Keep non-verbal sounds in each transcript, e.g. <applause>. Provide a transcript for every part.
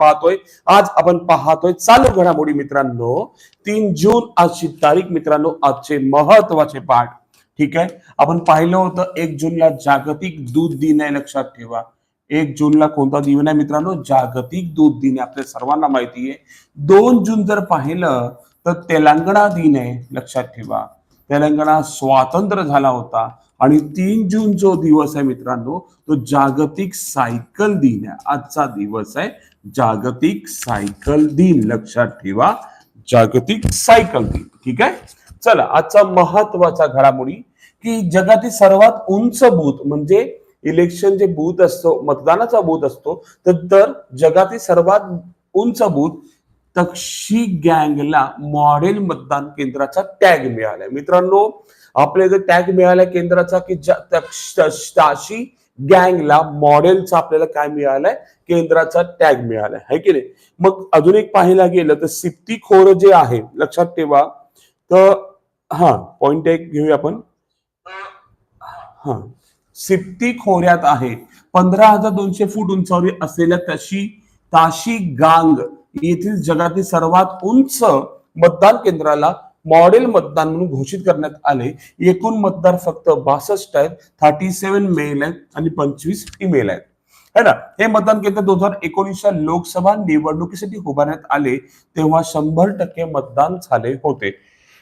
पाहतोय. आज आपण पाहतोय चालू घडामोडी मित्रांनो. तीन जून आजची तारीख मित्रांनो आजचे महत्त्वाचे पाठ. ठीक आहे? आपण पाहिलं होतं एक जूनला जागतिक दूध दिन आहे लक्षात ठेवा. एक जूनला कोणता दिन आहे मित्रांनो? जागतिक दूध दिन आहे आपल्या सर्वांना माहिती आहे. दोन जून जर पाहिलं तर तेलंगणा दिन आहे लक्षात ठेवा. तेलंगणा स्वातंत्र्य झाला होता. आणि तीन जून जो दिवस आहे मित्रांनो तो जागतिक सायकल दिन आहे. आजचा दिवस आहे जागतिक सायकल दिन. लक्षात ठेवा जागतिक सायकल दिन. ठीक आहे? चला आजचा महत्त्वाचा घडामोडी की जगातील सर्वात उंच बूथ म्हणजे इलेक्शन जे बूथ असतो मतदानाचा बूथ असतो तर तर जगातील सर्वात उंच बूथ तक्षी गँगला मॉडेल मतदान केंद्राचा टॅग मिळालाय. मित्रांनो आपल्या इथे टॅग मिळालाय केंद्राचा की ताशी गँगला मॉडेलचा आपल्याला काय मिळालाय? केंद्राचा टॅग मिळालाय. है की नाही? मग अजून एक पाहायला गेलं तर सिप्ती खोर जे आहे लक्षात ठेवा. तर हा पॉइंट एक घेऊया आपण. हा सिप्ती खोऱ्यात आहे. पंधरा हजार दोनशे फूट उंचावर असलेल्या तशी ताशी गांग येथील जगातील सर्वात उंच मतदान केंद्राला मॉडेल मतदान म्हणून घोषित करण्यात आले. एकूण मतदार फक्त बासष्ट आहेत. थर्टी सेव्हन मेल आहेत आणि पंचवीस फिमेल आहेत. है ना? हे मतदान केंद्र दोन हजार एकोणीसच्या लोकसभा निवडणुकीसाठी उभारण्यात आले. तेव्हा शंभर टक्के मतदान झाले होते.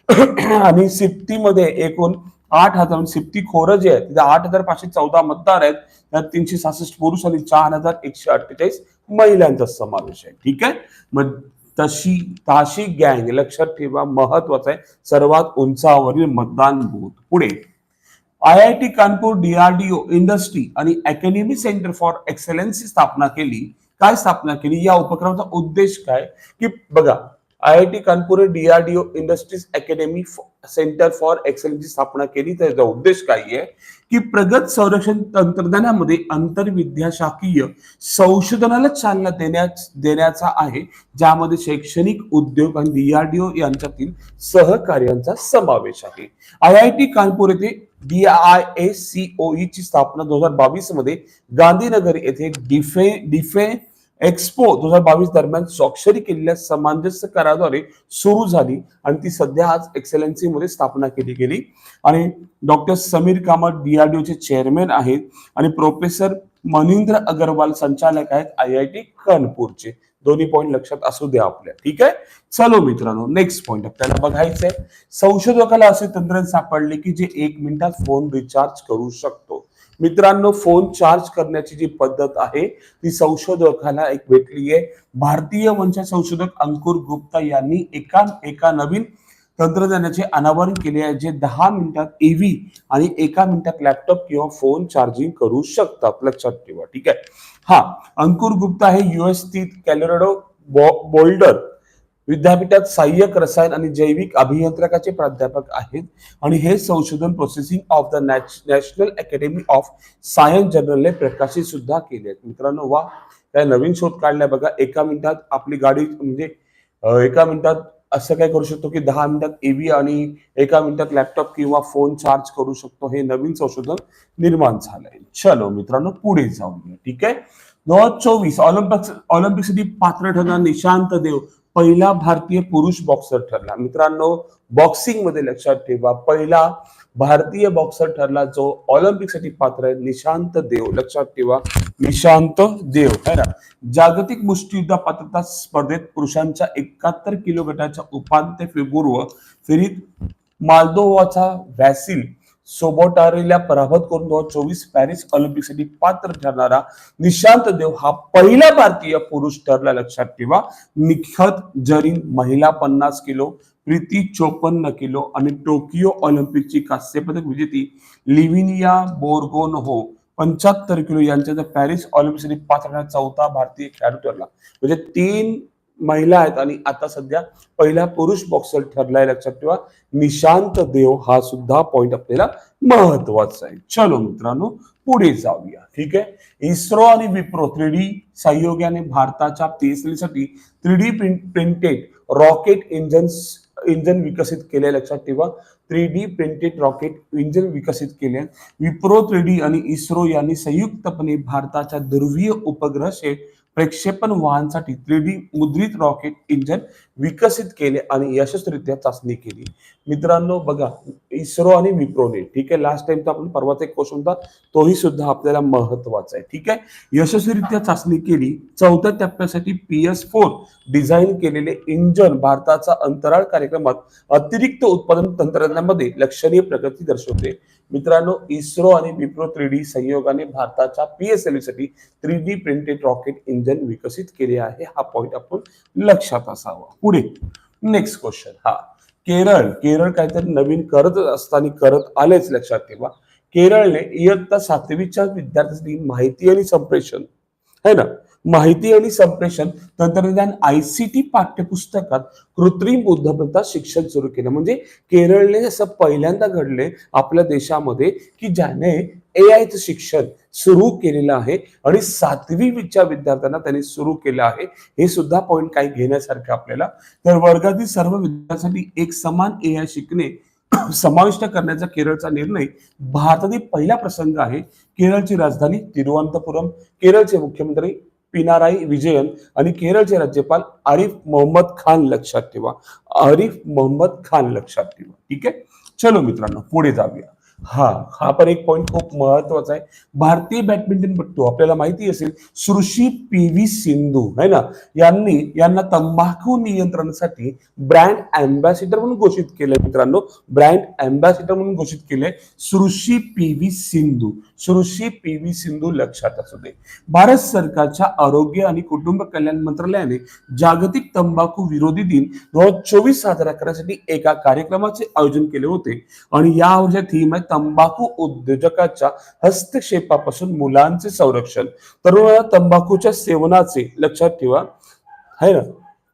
आणि सिप्तीमध्ये एकूण आठ हजार सिप्ती खोरं जे आहे तिथे आठ हजार पाचशे चौदा मतदार आहेत. त्यात तीनशे सहासष्ट पुरुष आणि चार हजार एकशे अठ्ठेचाळीस महिलांचा समावेश आहे. ठीक आहे? मग तशी ताशी गँग लक्षात ठेवा महत्वाचं आहे. सर्वात उंचावरील मतदान बूथ पुढे. I I T Kanpur DRDO industry आणि अकॅडमी सेंटर फॉर एक्सलन्सची स्थापना केली. काय स्थापना केली? या उपक्रमाचा उद्देश काय? की बघा IIT Kanpur DRDO industries academy centre for एक्सलन्सची स्थापना केली त्याचा उद्देश काय आहे? की प्रगत संरक्षण तंत्रज्ञानामध्ये आंतरविद्याशाखीय संशोधनाला चालना देण्या देण्याचा आहे ज्यामध्ये शैक्षणिक उद्योग आणि डीआरडीओ यांच्यातील सहकार्यांचा समावेश आहे. आय आय टी कानपूर येथे डी आय ए सीओई ची स्थापना दोन हजार बावीसमध्ये गांधीनगर येथे डिफे डिफे एक्सपो दोन हजार बावीस दरम्यान स्वाक्षरी केलेल्या सामंजस्य कराद्वारे सुरू झाली आणि ती सध्या आज एक्सेलन्सी मध्ये स्थापना केली गेली. आणि डॉक्टर समीर कामत डीआरडीओचे चे चेअरमॅन आहेत आणि प्रोफेसर मनिंद्र अगरवाल संचालक आहेत आय आय टी कानपूरचे. दोन्ही पॉईंट लक्षात असू द्या आपल्या. ठीक आहे? चलो मित्रांनो नेक्स्ट पॉईंट आपल्याला बघायचंय. संशोधकाला असे तंत्र सापडले की जे एक मिनिटात फोन रिचार्ज करू शकतो. मित्रांनो फोन चार्ज करण्याची जी पद्धत आहे ती संशोधकाला एक भेटली आहे भारतीय वंश संशोधक अंकुर गुप्ता यांनी एका एका नवीन तंत्रज्ञानाचे अनावरण केले आहे जे दहा मिनिटात एव्ही आणि एका मिनिटात लॅपटॉप किंवा फोन चार्जिंग करू शकतात. लक्षात ठेवा ठीक आहे? हा अंकुर गुप्ता हे युएस स्थित कॅलोराडो बोल्डर विद्यापीठात सहाय्यक रसायन आणि जैविक अभियंत्रकाचे प्राध्यापक आहेत. आणि हे संशोधन processing of the national academy of science जर्नलने प्रकाशित सुद्धा केले आहेत. मित्रांनो वा काय नवीन शोध काढल्या बघा. एका मिनिटात आपली गाडी म्हणजे एका मिनिटात असं काय करू शकतो की दहा मिनिटात ईव्ही आणि एका मिनिटात लॅपटॉप किंवा फोन चार्ज करू शकतो. हे नवीन संशोधन निर्माण झालंय. चलो मित्रांनो पुढे जाऊया. ठीक आहे? दोन हजार चोवीस ऑलिम्पिक ऑलिम्पिकसाठी पात्र ठरणार निशांत देव. पहिला भारतीय पुरुष बॉक्सर ठरला. मित्रांनो बॉक्सिंगमध्ये लक्षात ठेवा पहिला भारतीय बॉक्सर ठरला जो ऑलिम्पिकसाठी पात्र आहे निशांत देव. लक्षात ठेवा निशांत देव है ना? जागतिक मुष्टियुद्ध पात्रता स्पर्धेत पुरुषांच्या एकाहत्तर किलो गटाच्या उपांत्य पूर्व फेरीत मालदोवाचा व्हॅसिल सोबोटारेला पराभूत करून दोन हजार चोवीस पॅरिस ऑलिम्पिकसाठी पात्र ठरणारा निशांत देव हा पहिला भारतीय पुरुष ठरला. लक्षात ठेवा. निखत जरीन महिला पन्नास किलो प्रीती चोपन्न किलो आणि टोकियो ऑलिम्पिकची कांस्यपदक विजेती लिव्हिनिया बोर्गोन हो पंच्याहत्तर किलो यांच्या पॅरिस ऑलिम्पिकसाठी पात्र ठरणारा चौथा भारतीय खेळाडू ठरला. म्हणजे तीन महिला आहेत आणि आता सध्या पहिला पुरुष बॉक्सर ठरलाय लक्षात ठेवा. निशांत देव हा सुद्धा पॉइंट आपल्याला महत्त्वाचा आहे. चलो मित्रांनो पुढे जाऊया. ठीक आहे? इस्रो आणि विप्रो थ्री डी सहयोगाने भारताच्या पीएसएलसाठी three D printed rocket engine engine विकसित केले लक्षात ठेवा. Three D printed rocket engine विकसित केले. विप्रो थ्री डी आणि इस्रो यांनी संयुक्तपणे भारताच्या ध्रुवीय उपग्रह प्रक्षेपण वाहनसाठी थ्री डी मुद्रित रॉकेट इंजन विकसित केले आणि यशस्वीरित्या चाचणी केली. मित्रांनो बघा इस्रो आणि विप्रोने ठीक आहे लास्ट टाइमचा आपण परवाचा एक क्वेश्चन होता तोही सुद्धा आपल्याला महत्त्वाचा आहे ठीक आहे? यशस्वीरित्या चाचणी केली चौथ्या टप्प्यासाठी पी एस फोर डिझाईन केलेले इंजन भारताचा अंतराळ कार्यक्रमात अतिरिक्त उत्पादन तंत्रज्ञानामध्ये लक्षणीय प्रगती दर्शवते. मित्रांनो इस्रो आणि विप्रो थ्री डी संयोगाने भारताच्या P S एलसाठी three D printed rocket engine विकसित केले आहे. हा पॉइंट आपण लक्षात असावा. पुढे नेक्स्ट क्वेश्चन हा केरळ. केरळ काहीतरी नवीन करत असताना करत आलेच लक्षात ठेवा. केरळने इयत्ता सातवीच्या विद्यार्थ्यांसाठी माहिती आणि संप्रेषण है ना? माहिती आणि संप्रेषण तंत्रज्ञान आयसीटी पाठ्यपुस्तकात कृत्रिम बुद्धिमत्ता शिक्षण सुरू केलं. म्हणजे केरळने असं पहिल्यांदा घडले आपल्या देशामध्ये की ज्याने ए आयचं शिक्षण सुरू केलेलं आहे आणि सातवीच्या विद्यार्थ्यांना त्यांनी सुरू केलं आहे. हे सुद्धा पॉईंट काही घेण्यासारखं आपल्याला. तर वर्गातील सर्व विद्यार्थ्यांसाठी एक समान ए आय शिकणे <clears throat> समाविष्ट करण्याचा केरळचा निर्णय भारतातील पहिला प्रसंग आहे. केरळची राजधानी तिरुवनंतपुरम. केरळचे मुख्यमंत्री पिनाराई विजयन आणि केरळचे राज्यपाल आरिफ मोहम्मद खान लक्षात ठेवा. आरिफ मोहम्मद खान लक्षात ठेवा. ठीक आहे? चलो मित्रांनो पुढे जाऊया. हा हा पण एक पॉईंट खूप महत्त्वाचा आहे. भारतीय बॅडमिंटनपटू आपल्याला माहिती असेल सृषी पी व्ही सिंधू है ना? यांनी यांना तंबाखू नियंत्रणासाठी ब्रँड अँबॅसिडर म्हणून घोषित केले मित्रांनो. ब्रँड अँबॅसिडर म्हणून घोषित केले सृषी पी व्ही सिंधू. सृषी पी व्ही सिंधू लक्षात असू दे. भारत सरकारच्या आरोग्य आणि कुटुंब कल्याण मंत्रालयाने जागतिक तंबाखू विरोधी दिन दोन हजार चोवीस साजरा करण्यासाठी एका कार्यक्रमाचे आयोजन केले होते. आणि या वर्षात थीम आहे तंबाखू उद्योजकाच्या हस्तक्षेपापासून मुलांचे संरक्षण. तरुणाला तंबाखूच्या सेवनाचे लक्षात ठेवा. है ना?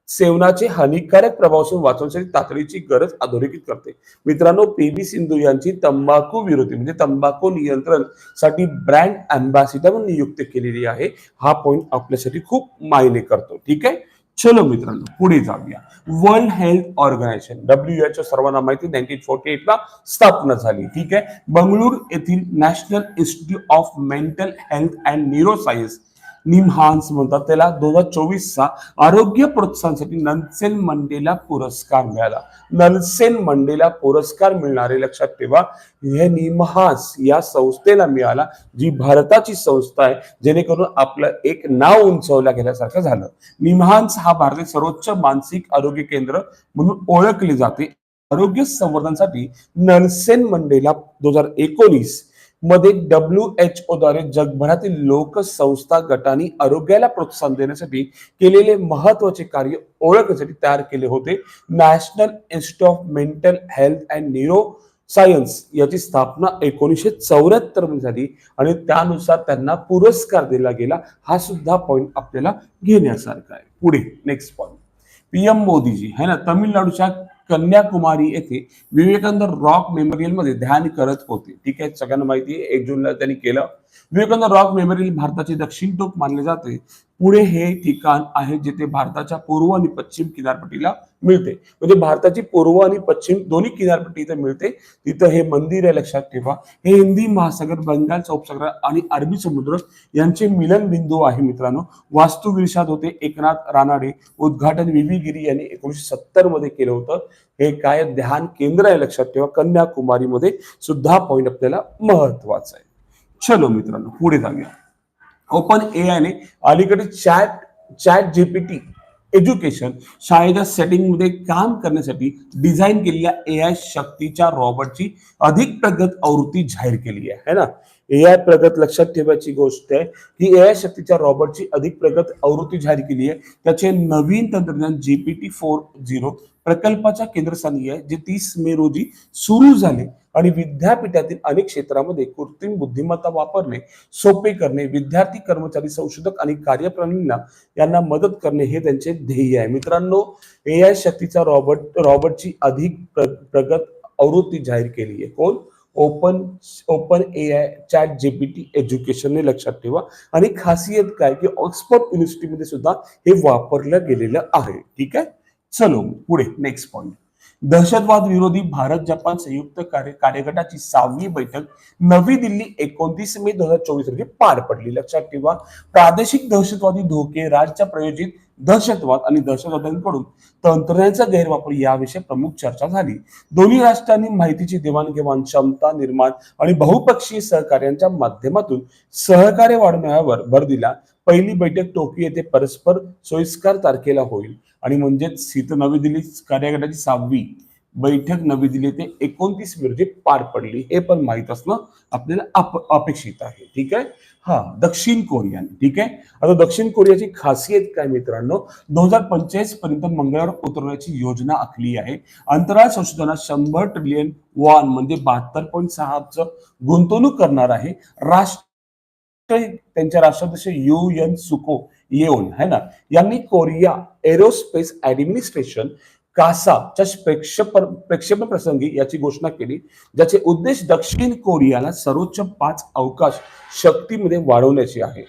सेवनाचे हानिकारक प्रभावापासून वाचवण्यासाठी तातडीची गरज अधोरेखित करते. मित्रांनो पी व्ही सिंधू यांची तंबाखू विरोधी म्हणजे तंबाखू नियंत्रणसाठी ब्रँड अँबॅसिडर म्हणून केलेली आहे. हा पॉइंट आपल्यासाठी खूप मायने करतो. ठीक आहे? चलो मित्रांनो पुढे जाऊया. World health organization W H O सर्वांना माहिती नाईन्टीन फोर्टी एट ला स्थापना झाली. ठीक आहे? बंगळूर येथील national institute of mental health and neuroscience NIMHANS म्हणतात. त्याला दोन हजार चोवीसचा आरोग्य प्रोत्साहनासाठी नलसेन मंडेला पुरस्कार मिळाला. नलसेन मंडेला पुरस्कार मिळणारे लक्षात ठेवा हे निमहान्स या संस्थेला मिळाला जी भारताची संस्था आहे जेणेकरून आपलं एक नाव उंचवल्या गेल्यासारखं झालं. निमहान्स हा भारतातील सर्वोच्च मानसिक आरोग्य केंद्र म्हणून ओळखले जाते. आरोग्य संवर्धनासाठी नलसेन मंडेला दोन हजार एकोणीस मध्ये डब्ल्यू एच ओ द्वारे जगभरातील लोकसंस्था गटांनी आरोग्याला प्रोत्साहन देण्यासाठी केलेले महत्त्वाचे कार्य ओळखण्यासाठी तयार केले होते. National institute of mental health and neuroscience याची स्थापना एकोणीसशे चौऱ्याहत्तरमध्ये झाली आणि त्यानुसार त्यांना पुरस्कार दिला गेला. हा सुद्धा पॉइंट आपल्याला घेण्यासारखा आहे. पुढे नेक्स्ट पॉइंट पीएम मोदीजी है ना तामिळनाडूच्या कन्याकुमारी येथे विवेकानंद रॉक मेमोरियलमध्ये ध्यान करत होते. ठीक आहे? सगळ्यांना माहिती आहे. एक जूनला त्यांनी केलं. विवेकानंद रॉक मेमोरियल भारताचे दक्षिण टोक मानले जाते. पुढे हे ठिकाण आहे जिथे भारताच्या पूर्व आणि पश्चिम किनारपट्टीला मिळते. म्हणजे भारताची पूर्व आणि पश्चिम दोन्ही किनारपट्टी इथे मिळते. तिथं हे मंदिर आहे लक्षात ठेवा. हे हिंदी महासागर बंगालचा उपसागर आणि अरबी समुद्र यांचे मिलन बिंदू आहे मित्रांनो. वास्तुविरशात होते एकनाथ रानाडे. उद्घाटन विवी गिरी यांनी एकोणीशे सत्तरमध्ये केलं होतं. हे काय ध्यान केंद्र आहे लक्षात ठेवा. कन्याकुमारीमध्ये सुद्धा पॉईंट आपल्याला महत्त्वाचा आहे. चलो मित्रांनो पुढे जाऊया. ओपन ए आयने अलीकडे चॅट चॅट जीपीटी एज्युकेशन शाळेच्या सेटिंगमध्ये काम करण्यासाठी डिझाईन केलेल्या ए आय शक्तीच्या रॉबर्टची अधिक प्रगत आवृत्ती जाहीर केली आहे. है ना? ए आय प्रगत लक्षात ठेवायची गोष्ट आहे की ए आय शक्तीच्या रॉबर्टची अधिक प्रगत आवृत्ती जाहीर केली आहे. त्याचे नवीन तंत्रज्ञान जीपीटी फोर झिरो प्रकल्पाच्या केंद्रस्थानी आहे जे तीस मे रोजी सुरू झाले आणि विद्यापीठातील अनेक क्षेत्रामध्ये कृत्रिम बुद्धिमत्ता वापरणे सोपे करणे विद्यार्थी कर्मचारी संशोधक आणि कार्यप्रणालींना यांना मदत करणे हे त्यांचे ध्येय आहे. मित्रांनो ए आय शक्तीचा रॉबर्ट रॉबर्टची अधिक प्र- प्रगत आवृत्ती जाहीर केली आहे. कोण? Open open A I chat GPT एज्युकेशनने लक्षात ठेवा. आणि खासियत काय? की ऑक्सफोर्ड युनिव्हर्सिटीमध्ये सुद्धा हे वापरलं गेलेलं आहे. ठीक आहे? चलो पुढे नेक्स्ट पॉइंट दहशतवाद विरोधी भारत जपान संयुक्त कार्य कार्यगटाची सहावी बैठक नवी दिल्ली एकोणतीस मे दोन हजार चोवीस रोजी पार पडली. लक्षात ठेवा प्रादेशिक दहशतवादी धोके राज्य प्रयोजित दहशतवाद आणि दहशतवाद्यांकडून तंत्रज्ञानाचा गैरवापर याविषयी प्रमुख चर्चा झाली. दोन्ही राष्ट्रांनी माहितीची देवाणघेवाण क्षमता निर्माण आणि बहुपक्षीय सहकार्यांच्या माध्यमातून सहकार्य वाढवण्यावर भर दिला. पहिली बैठक टोकियो येथे परस्पर सोयीस्कर तारखेला होईल. आणि म्हणजेच सीत नवी दिल्ली कार्यगटाची सहावी बैठक नवी दिल्ली येथे एकोणतीस मे रोजी पार पडली. हे पण माहीत असणं आपल्याला अपेक्षित आहे. ठीक आहे? हा दक्षिण कोरिया ठीक आहे? आता दक्षिण कोरियाची खासियत काय मित्रांनो? दोन हजार पंचेचाळीस पर्यंत मंगळावर उतरवण्याची योजना आखली आहे. अंतराळ संशोधनात शंभर ट्रिलियन वॉन म्हणजे बहात्तर पॉईंट सहा अब्ज गुंतवणूक करणार आहे. राष्ट्र त्यांच्या राष्ट्राध्यक्ष यू एन सुको येऊन है ना? यांनी कोरिया एरोस्पेस ऍडमिनिस्ट्रेशन कासाच्या प्रेक्षप प्रेक्षेपण प्रसंगी याची घोषणा केली ज्याचे उद्देश दक्षिण कोरियाला सर्वोच्च पाच अवकाश शक्तीमध्ये वाढवण्याची आहे.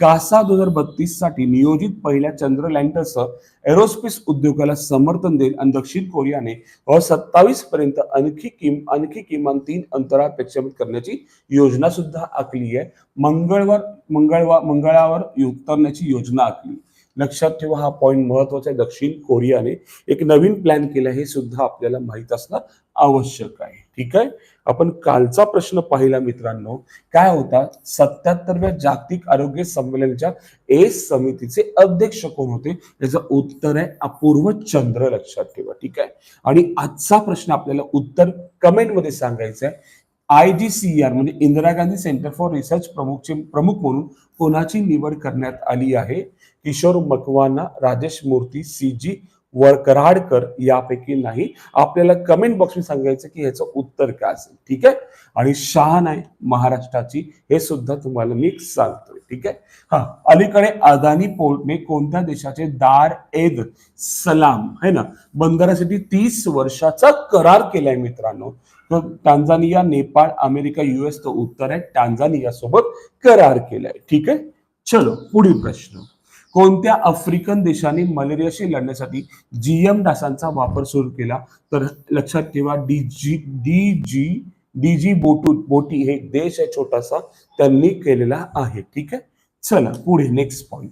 कासा दोन हजार बत्तीससाठी नियोजित पहिल्या चंद्र लँडरसह एरोस्पेस उद्योगाला समर्थन देईल आणि दक्षिण कोरियाने सत्तावीस पर्यंत आणखी किम आणखी किमान तीन अंतराळ प्रक्षेपित करण्याची योजना सुद्धा आखली आहे. मंगळवार मंगळवार मंगळावर उतरण्याची योजना आखली. लक्षात ठेवा हा पॉईंट महत्त्वाचा आहे. दक्षिण कोरियाने एक नवीन प्लॅन केला हे सुद्धा आपल्याला माहीत असणं आवश्यक आहे. ठीक आहे? आपण कालचा प्रश्न पाहिला मित्रांनो. काय होता? सत्याहत्तरव्या जागतिक आरोग्य संमेलनच्या एस समितीचे अध्यक्ष कोण होते? याचं उत्तर आहे अपूर्व चंद्र लक्षात ठेवा. ठीक आहे? आणि आजचा प्रश्न आपल्याला उत्तर कमेंटमध्ये सांगायचं आहे. आय जी सी आर म्हणजे Indira Gandhi centre for research प्रमुखचे प्रमुख म्हणून कोणाची निवड करण्यात आली आहे? किशोर मकवाना राजेश मूर्ती सी जी कराडकर यापैकी नाही. आपल्याला कमेंट बॉक्समध्ये सांगायचं की ह्याचं उत्तर काय असेल. ठीक आहे? आणि शान आहे महाराष्ट्राची हे सुद्धा तुम्हाला मी सांगतोय. ठीक आहे? हा अलीकडे अदानी पोर्टने कोणत्या देशाचे दार एद सलाम है ना? बंदरासाठी तीस वर्षाचा करार केलाय मित्रांनो. तर टांझानिया नेपाळ अमेरिका युएस तो उत्तर आहे. टांझानिया सोबत करार केलाय. ठीक आहे? चलो पुढील प्रश्न. कोणत्या आफ्रिकन देशाने मलेरियाशी लढण्यासाठी जीएम डासांचा वापर सुरू केला? तर लक्षात ठेवा DG D G D G बोटू बोटी हे देश आहे छोटासा त्यांनी केलेला आहे. ठीक आहे? चला पुढे नेक्स्ट पॉइंट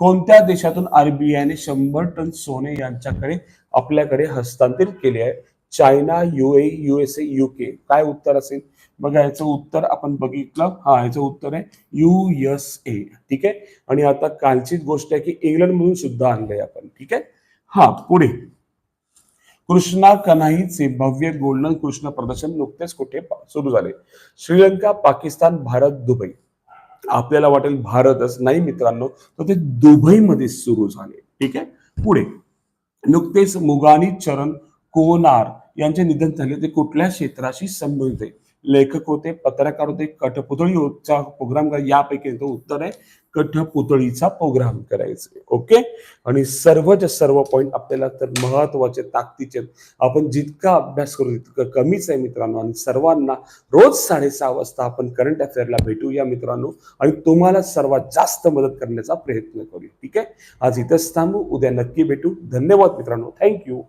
कोणत्या देशातून आरबीआयने शंभर टन सोने यांच्याकडे आपल्याकडे हस्तांतरित केले आहे? चायना युए युएसए युके काय उत्तर असेल? बघा याचं उत्तर आपण बघितलं. हा याचं उत्तर आहे यू एस ए ठीक आहे? आणि आता कालचीच गोष्ट आहे की इंग्लंड मधून सुद्धा आणलंय आपण. ठीक आहे? हा पुढे. कृष्णा कन्हाईचे भव्य गोल्डन कृष्ण प्रदर्शन नुकतेच कुठे सुरू झाले. श्रीलंका पाकिस्तान भारत दुबई. आपल्याला वाटेल भारतच नाही मित्रांनो तर ते दुबईमध्ये सुरू झाले. ठीक आहे? पुढे. नुकतेच मुगानी चरण कोनार यांचे निधन झाले. ते कुठल्या क्षेत्राशी संबंधित आहे? लेखक होते पत्रकार होते कठपुतळीचा प्रोग्राम यापैकी तो उत्तर आहे कठपुतळीचा प्रोग्राम करायचा. ओके आणि सर्वच्या सर्व पॉईंट आपल्याला तर महत्त्वाचे ताकदीचे. आपण जितका अभ्यास करू तितकं कमीच आहे मित्रांनो. आणि सर्वांना रोज साडेसहा वाजता आपण करंट अफेअरला भेटूया मित्रांनो. आणि तुम्हाला सर्वात जास्त मदत करण्याचा प्रयत्न करूया. ठीक आहे? आज इथंच थांबू. उद्या नक्की भेटू. धन्यवाद मित्रांनो. थँक्यू